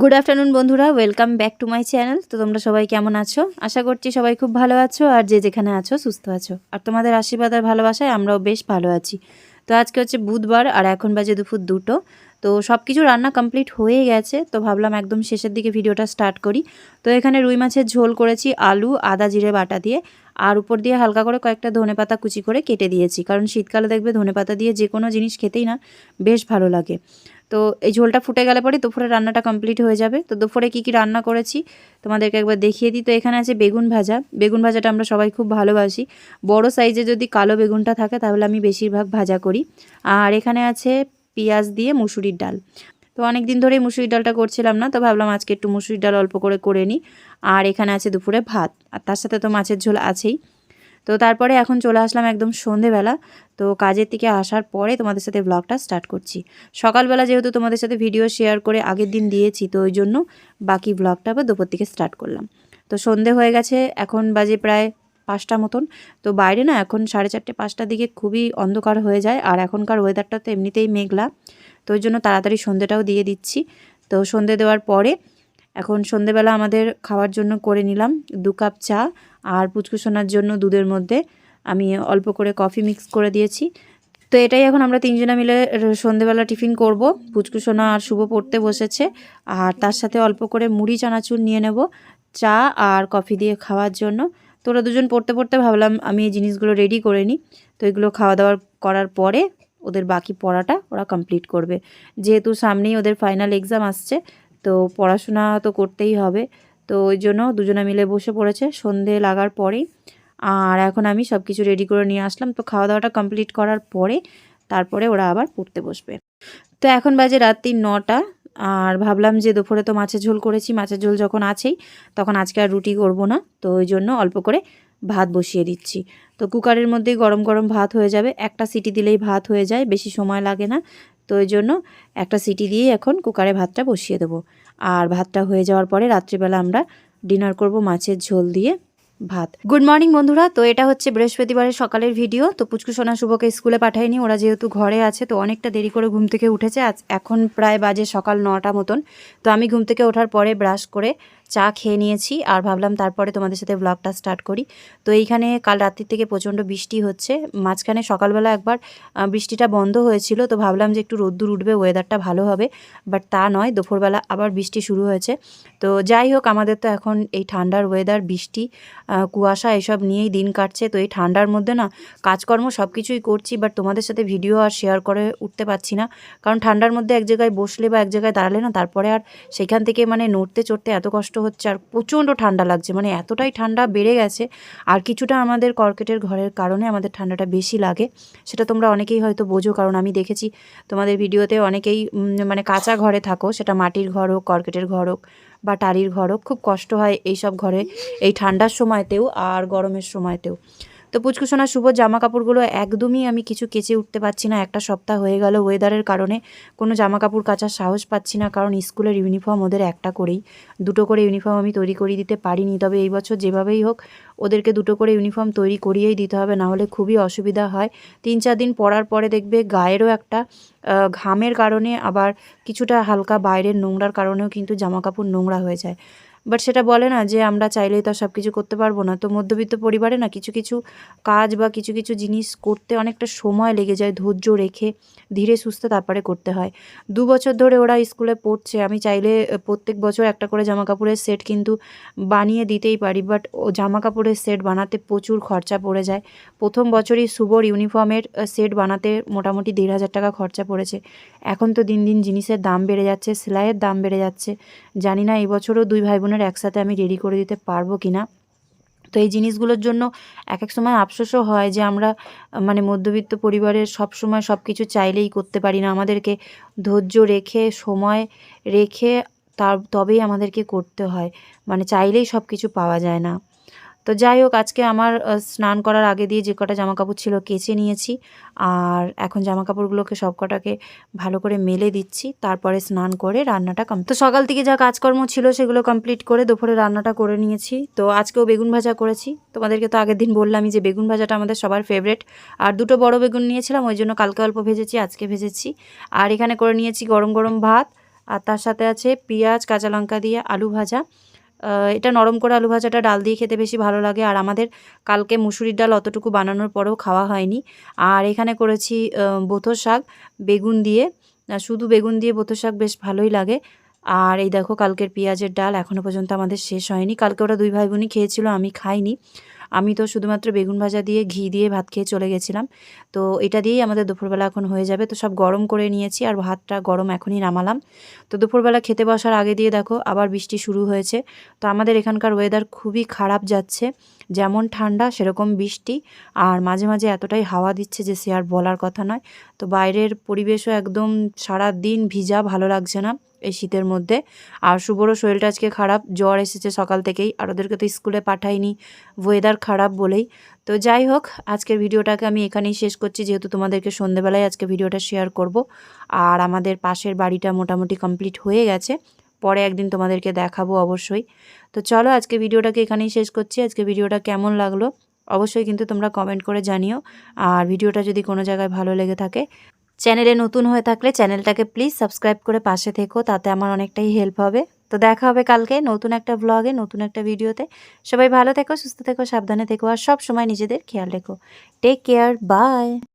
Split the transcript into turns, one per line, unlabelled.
Good afternoon বন্ধুরা। Welcome back to my channel তো তোমরা সবাই কেমন আছো? আশা করছি সবাই খুব ভালো আছো আর যে যেখানে আছো, সুস্থ আছো। আর তোমাদের আশীর্বাদ আর ভালোবাসায় আমরাও বেশ ভালো আছি। তো আজকে হচ্ছে বুধবার আর এখন বাজে দুপুর দুটো। তো সব কিছু রান্না কমপ্লিট হয়ে গেছে। তো ভাবলাম একদম শেষের দিকে ভিডিওটা স্টার্ট করি। তো এখানে রুই মাছের ঝোল করেছি, আলু, আদা, জিরে, বাটা দিয়ে। আর উপর দিয়ে হালকা করে কয়েকটা ধনেপাতা কুচি করে কেটে দিয়েছি। কারণ শীতকালে দেখবে ধনেপাতা দিয়ে যে কোনো জিনিস খেতেই না বেশ ভালো লাগে। তো এই ঝোলটা ফুটে গেলে পরে দুপুরে রান্নাটা কমপ্লিট হয়ে যাবে। তো দুপুরে কি কি রান্না করেছি তোমাদেরকে একবার দেখিয়ে দিই। তো এখানে আছে বেগুন ভাজা। বেগুন ভাজাটা আমরা সবাই খুব ভালোবাসি। বড় সাইজে যদি কালো বেগুনটা থাকে, তাহলে আমি বেশিরভাগ ভাজা করি। আর এখানে আছে পেঁয়াজ দিয়ে মুসুরির ডাল। তো অনেক দিন ধরেই মুসুরির ডালটা করছিলাম না, তো ভাবলাম আজকে একটু মুসুরির ডাল অল্প করে করে নিই। আর এখানে আছে দুপুরে ভাত। আর তার সাথে তো মাছের ঝোল আছেই। তো তারপরে এখন চলে আসলাম একদম সন্ধেবেলা। তো কাজের থেকে আসার পরে তোমাদের সাথে ব্লগটা স্টার্ট করছি। সকালবেলা যেহেতু তোমাদের সাথে ভিডিও শেয়ার করে আগের দিন দিয়েছি, তো ওই জন্য বাকি ব্লগটা আবার দুপুর থেকে স্টার্ট করলাম। তো সন্ধে হয়ে গেছে, এখন বাজে প্রায় পাঁচটা মতন। তো বাইরে না এখন সাড়ে চারটে, পাঁচটার দিকে খুবই অন্ধকার হয়ে যায়, আর এখনকার ওয়েদারটা তো এমনিতেই মেঘলা। তো ওই জন্য তাড়াতাড়ি সন্ধেটাও দিয়ে দিচ্ছি। তো সন্ধে দেওয়ার পরে এখন সন্ধেবেলা আমাদের খাওয়ার জন্য করে নিলাম দু কাপ চা আর পুচকুসোনার জন্য দুধের মধ্যে আমি অল্প করে কফি মিক্স করে দিয়েছি। তো এটাই এখন আমরা তিনজনা মিলে সন্ধেবেলা টিফিন করব। পুচকুসোনা আর শুভ পড়তে বসেছে। আর তার সাথে অল্প করে মুড়ি, চানাচুর নিয়ে নেব চা আর কফি দিয়ে খাওয়ার জন্য। তো ওরা দুজন পড়তে পড়তে ভাবলাম আমি এই জিনিসগুলো রেডি করে নিই। তো এগুলো খাওয়া দাওয়ার করার পরে ওদের বাকি পড়াটা ওরা কমপ্লিট করবে। যেহেতু সামনেই ওদের ফাইনাল এক্সাম আসছে, তো পড়াশোনা তো করতেই হবে। তো ওই জন্য দুজনে মিলে বসে পড়েছে সন্ধে লাগার পরেই। আর এখন আমি সব কিছু রেডি করে নিয়ে আসলাম। তো খাওয়া দাওয়াটা কমপ্লিট করার পরে তারপরে ওরা আবার পড়তে বসবে। তো এখন বাজে রাত্রি নটা। আর ভাবলাম যে দুপুরে তো মাছের ঝোল করেছি, মাছের ঝোল যখন আছেই, তখন আজকে আর রুটি করব না। তো ওই জন্য অল্প করে ভাত বসিয়ে দিচ্ছি। তো কুকারের মধ্যেই গরম গরম ভাত হয়ে যাবে। একটা সিটি দিলেই ভাত হয়ে যায়, বেশি সময় লাগে না। তো ওই জন্য একটা সিটি দিয়েই এখন কুকারে ভাতটা বসিয়ে দেবো। আর ভাতটা হয়ে যাওয়ার পরে রাত্রিবেলা আমরা ডিনার করব মাছের ঝোল দিয়ে ভাত। গুড মর্নিং বন্ধুরা, তো এটা হচ্ছে বৃহস্পতিবারের সকালের ভিডিও তো পুচকু সোনা শুভকে স্কুলে পাঠায়নি ওরা যেহেতু ঘরে আছে, তো অনেকটা দেরি করে ঘুম থেকে উঠেছে। আজ এখন প্রায় বাজে সকাল নটা মতন। তো আমি ঘুম থেকে ওঠার পরে ব্রাশ করে চা খেয়ে নিয়েছি আর ভাবলাম তারপরে তোমাদের সাথে ব্লগটা স্টার্ট করি। তো এইখানে কাল রাত্রি থেকে প্রচণ্ড বৃষ্টি হচ্ছে। মাঝখানে সকালবেলা একবার বৃষ্টিটা বন্ধ হয়েছিল, তো ভাবলাম যে একটু রোদ্দুর উঠবে ওয়েদারটা ভালো হবে। বাট তা নয়, দুপুরবেলা আবার বৃষ্টি শুরু হয়েছে। তো যাই হোক, আমাদের তো এখন এই ঠান্ডার ওয়েদার বৃষ্টি কুয়াশা এসব নিয়েই দিন কাটছে। তো এই ঠান্ডার মধ্যে না, কাজকর্ম সব কিছুই করছি বাট তোমাদের সাথে ভিডিও আর শেয়ার করে উঠতে পারছি না। কারণ ঠান্ডার মধ্যে এক জায়গায় বসলে বা এক জায়গায় দাঁড়ালে না, তারপরে আর সেখান থেকে মানে নড়তে চড়তে এত কষ্ট হচ্ছে আর প্রচণ্ড ঠান্ডা লাগছে। মানে এতটাই ঠান্ডা বেড়ে গেছে আর কিছুটা আমাদের কর্কেটের ঘরের কারণে আমাদের ঠান্ডাটা বেশি লাগে। সেটা তোমরা অনেকেই হয়তো বোঝো কারণ আমি দেখেছি তোমাদের ভিডিওতে অনেকেই মানে কাঁচা ঘরে থাকো, সেটা মাটির ঘর হোক, কর্কেটের ঘর হোক বা টালির ঘর হোক, খুব কষ্ট হয় এইসব ঘরে এই ঠান্ডার সময়তেও আর গরমের সময়তেও। তো পুচকুসোনা শুভ জামা কাপড়গুলো একদমই আমি কিছু কেচে উঠতে পারছি না। একটা সপ্তাহ হয়ে গেল ওয়েদারের কারণে। কোনো জামা কাপড় কাচার সাহস পাচ্ছি না কারণ স্কুলের ইউনিফর্ম ওদের একটা করেই। দুটো করে ইউনিফর্ম আমি তৈরি করিয়ে দিতে পারিনি। তবে এই বছর যেভাবেই হোক, ওদেরকে দুটো করে ইউনিফর্ম তৈরি করিয়েই দিতে হবে না হলে খুবই অসুবিধা হয়। তিন চার দিন পরার পরে দেখবে গায়েরও একটা ঘামের কারণে, আবার কিছুটা হালকা বাইরের নোংরার কারণেও কিন্তু জামা কাপড় নোংরা হয়ে যায়। বাট সেটা বলে না যে আমরা চাইলেই তো সব কিছু করতে পারব না। তো মধ্যবিত্ত পরিবারে না কিছু কিছু কাজ বা কিছু কিছু জিনিস করতে অনেকটা সময় লেগে যায়, ধৈর্য রেখে ধীরে সুস্থে তারপরে করতে হয়। দু বছর ধরে ওরা স্কুলে পড়ছে, আমি চাইলে প্রত্যেক বছর একটা করে জামা কাপড়ের সেট কিন্তু বানিয়ে দিতেই পারি বাট ও জামা কাপড়ের সেট বানাতে প্রচুর খরচা পড়ে যায়। প্রথম বছরই শুভর ইউনিফর্মের সেট বানাতে মোটামুটি দেড় হাজার টাকা খরচা পড়েছে। এখন তো দিন দিন জিনিসের দাম বেড়ে যাচ্ছে, সেলাইয়ের দাম বেড়ে যাচ্ছে। জানি না এই বছরও দুই ভাই বোনের একসাথে আমি রেডি করে দিতে পারব কি না তো এই জিনিসগুলোর জন্য এক এক সময় আফসোসও হয় যে আমরা মানে মধ্যবিত্ত পরিবারের সব সময় সব কিছু চাইলেই করতে পারি না। আমাদেরকে ধৈর্য রেখে, সময় রেখে তার, তবেই আমাদেরকে করতে হয়। মানে চাইলেই সব কিছু পাওয়া যায় না। তো যাই হোক আজকে আমার স্নান করার আগে দিয়ে যে কটা জামা কাপড় ছিল কেচে নিয়েছি। আর এখন জামা কাপড়গুলোকে সব কটাকে ভালো করে মেলে দিচ্ছি। তারপরে স্নান করে রান্নাটা কম তো সকাল থেকে যা কাজকর্ম ছিল সেগুলো কমপ্লিট করে দুপুরে রান্নাটা করে নিয়েছি। তো আজকেও বেগুন ভাজা করেছি। তোমাদেরকে তো আগের দিন বললামই যে বেগুন ভাজাটা আমাদের সবার ফেভারেট আর দুটো বড় বেগুন নিয়েছিলাম, ওই জন্য কালকে অল্প ভেজেছি, আজকে ভেজেছি। আর এখানে করে নিয়েছি গরম গরম ভাত। আর তার সাথে আছে পেঁয়াজ, কাঁচা লঙ্কা দিয়ে আলু ভাজা। এটা নরম করে আলু ভাজাটা ডাল দিয়ে খেতে বেশি ভালো লাগে। আর আমাদের কালকে মুসুরির ডাল অতটুকু বানানোর পরেও খাওয়া হয়নি। আর এখানে করেছি বোথো শাক, বেগুন দিয়ে। শুধু বেগুন দিয়ে বোথো শাক বেশ ভালোই লাগে। আর এই দেখো, কালকের পেঁয়াজের ডাল এখনও পর্যন্ত আমাদের শেষ হয়নি। কালকে ওরা দুই ভাই বোনই খেয়েছিল, আমি খাইনি। আমি তো শুধুমাত্র বেগুন ভাজা দিয়ে ঘি দিয়ে ভাত খেয়ে চলে গেছিলাম। তো এটা দিয়েই আমাদের দুপুরবেলা এখন হয়ে যাবে। তো সব গরম করে নিয়েছি আর ভাতটা গরম এখনই নামালাম। তো দুপুরবেলা খেতে বসার আগে দিয়ে দেখো আবার বৃষ্টি শুরু হয়েছে। তো আমাদের এখানকার ওয়েদার খুবই খারাপ যাচ্ছে। যেমন ঠান্ডা, সেরকম বৃষ্টি। আর মাঝে মাঝে এতটাই হাওয়া দিচ্ছে যে সে আর বলার কথা নয়। তো বাইরের পরিবেশও একদম সারা দিন ভিজা, ভালো লাগছে না এই শীতের মধ্যে। আর শুভরও শরীরটা আজকে খারাপ, জ্বর এসেছে সকাল থেকেই। আর ওদেরকে তো স্কুলে পাঠাইনি ওয়েদার খারাপ বলেই। তো যাই হোক, আজকের ভিডিওটাকে আমি এখানেই শেষ করছি। যেহেতু তোমাদেরকে সন্ধেবেলায় আজকে ভিডিওটা শেয়ার করব। আর আমাদের পাশের বাড়িটা মোটামুটি কমপ্লিট হয়ে গেছে। পরে একদিন তোমাদেরকে দেখাবো অবশ্যই। তো চলো আজকে ভিডিওটাকে এখানেই শেষ করছি। আজকে ভিডিওটা কেমন লাগল অবশ্যই কিন্তু তোমরা কমেন্ট করে জানিও। আর ভিডিওটা যদি কোনো জায়গায় ভালো লেগে থাকে, চ্যানেলে নতুন হয়ে থাকলে চ্যানেলটাকে প্লিজ সাবস্ক্রাইব করে পাশে থেকো, তাতে আমার অনেকটাই হেল্প হবে। তো দেখা হবে কালকে নতুন একটা ব্লগে নতুন একটা ভিডিওতে। সবাই ভালো থেকো, সুস্থ থেকো, সাবধানে থেকো, আর সব সময় নিজেদের খেয়াল রেখো। Take care bye